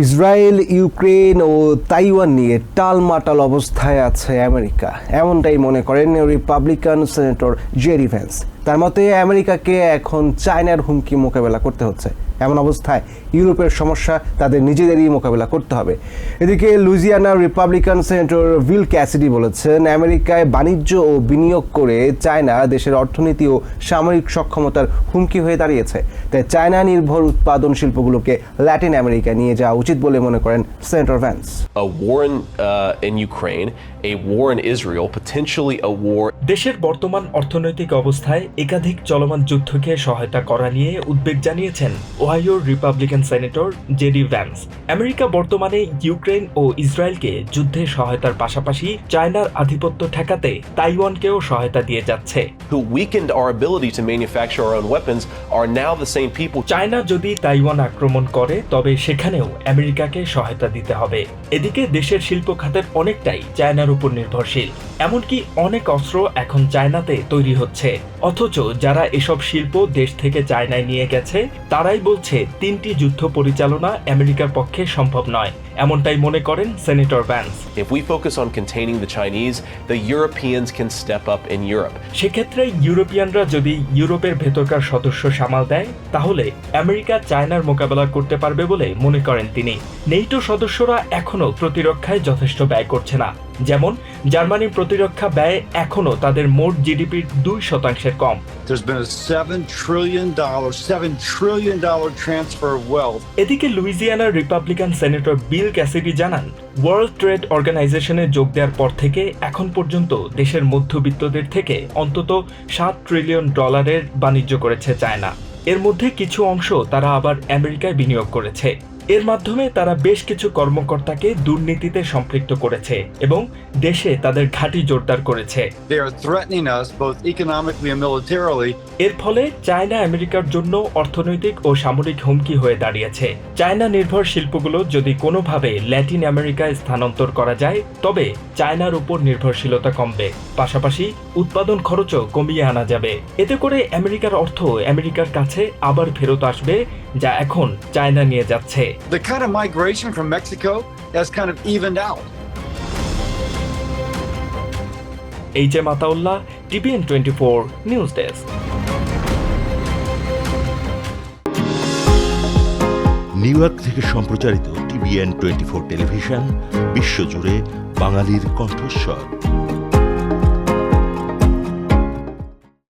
Israel, Ukraine ও Taiwan নিয়ে টালমাটাল অবস্থায় আছে আমেরিকা। এমনটাই মনে করেন রিপাবলিকান সেনেটর জেরি ভ্যান্স তার মতে, আমেরিকাকে এখন চায়নার হুমকি মোকাবেলা করতে হচ্ছে। এমন অবস্থায় ইউরোপের সমস্যা তাদের নিজেদেরই মোকাবেলা করতে হবে। এদিকে লুইজিয়ানার রিপাবলিকান সেনেটর উইল ক্যাসিডি বলেছেন আমেরিকায় বাণিজ্য ও বিনিয়োগ করে চায়না দেশের অর্থনীতি ও সামরিক সক্ষমতার হুমকি হয়ে দাঁড়িয়েছে। তাই চায়না নির্ভর উৎপাদন শিল্পগুলোকে ল্যাটিন আমেরিকা নিয়ে যাওয়া উচিত বলে মনে করেন senator Vance. A war in, in Ukraine, a war in Israel, potentially a war দেশের বর্তমান অর্থনৈতিক অবস্থায় একাধিক চলমান যুদ্ধকে সহায়তা করা নিয়ে উদ্বেগ জানিয়েছেন ওহাইওর republican senator JD Vance. America বর্তমানে ইউক্রেন ও ইসরায়েলকে যুদ্ধে সহায়তার পাশাপাশি চায়নার আধিপত্য ঠেকাতে তাইওয়ানকেও সহায়তা দিয়ে যাচ্ছে। চায়না যদি তাইওয়ান আক্রমণ করে তবে সেখানেও আমেরিকাকে সহায়তা দিতে হবে। এদিকে দেশের শিল্প খাতের অনেকটাই চায়নার উপর নির্ভরশীল। এমনকি অনেক অস্ত্র এখন চায়নাতে তৈরি হচ্ছে। অথচ যারা এসব শিল্প দেশ থেকে চায়নায় নিয়ে গেছে তারাই বলছে তিনটি যুদ্ধ পরিচালনা আমেরিকার পক্ষে সম্ভব নয়। এমনটাই মনে করেন senator Vance. If we focus on containing the Chinese, the Europeans can step up in Europe. সেক্ষেত্রে ইউরোপিয়ানরা যদি ইউরোপের ভেতরকার সদস্য সামাল দেয় তাহলে আমেরিকা চায়নার মোকাবেলা করতে পারবে বলে মনে করেন তিনি। নেইটো সদস্যরা এখনও প্রতিরক্ষায় যথেষ্ট ব্যয় করছে না। যেমন জার্মানির প্রতিরক্ষা ব্যয় এখনও তাদের মোট জিডিপির দুই শতাংশের কম। এদিকে লুইজিয়ানার রিপাবলিকান সেনেটর বিল ক্যাসিডি জানান ওয়ার্ল্ড ট্রেড অর্গানাইজেশনে যোগ দেওয়ার পর থেকে এখন পর্যন্ত দেশের মধ্যবিত্তদের থেকে অন্তত সাত ট্রিলিয়ন ডলারের বাণিজ্য করেছে চায়না। এর মধ্যে কিছু অংশ তারা আবার আমেরিকায় বিনিয়োগ করেছে। এর মাধ্যমে তারা বেশ কিছু কর্মকর্তাকে দুর্নীতিতে সম্পৃক্ত করেছে এবং দেশে তাদের ঘাঁটি জোরদার করেছে. এর ফলে চায়না আমেরিকার জন্য অর্থনৈতিক ও সামরিক হুমকি হয়ে দাঁড়িয়েছে। চায়না নির্ভর শিল্পগুলো যদি কোনোভাবে ল্যাটিন আমেরিকায় স্থানান্তর করা যায় তবে চায়নার উপর নির্ভরশীলতা কমবে। পাশাপাশি উৎপাদন খরচও কমিয়ে আনা যাবে। এতে করে আমেরিকার অর্থ আমেরিকার কাছে আবার ফেরত আসবে যা এখন চায়না নিয়ে যাচ্ছে। The kind of migration from Mexico has kind of evened out. H M Ataullah TVN twenty four news desk New York থেকে সম্প্রচারিত টিভিএন টোয়েন্টি ফোর টেলিভিশন বিশ্বজুড়ে বাঙালির কণ্ঠস্বর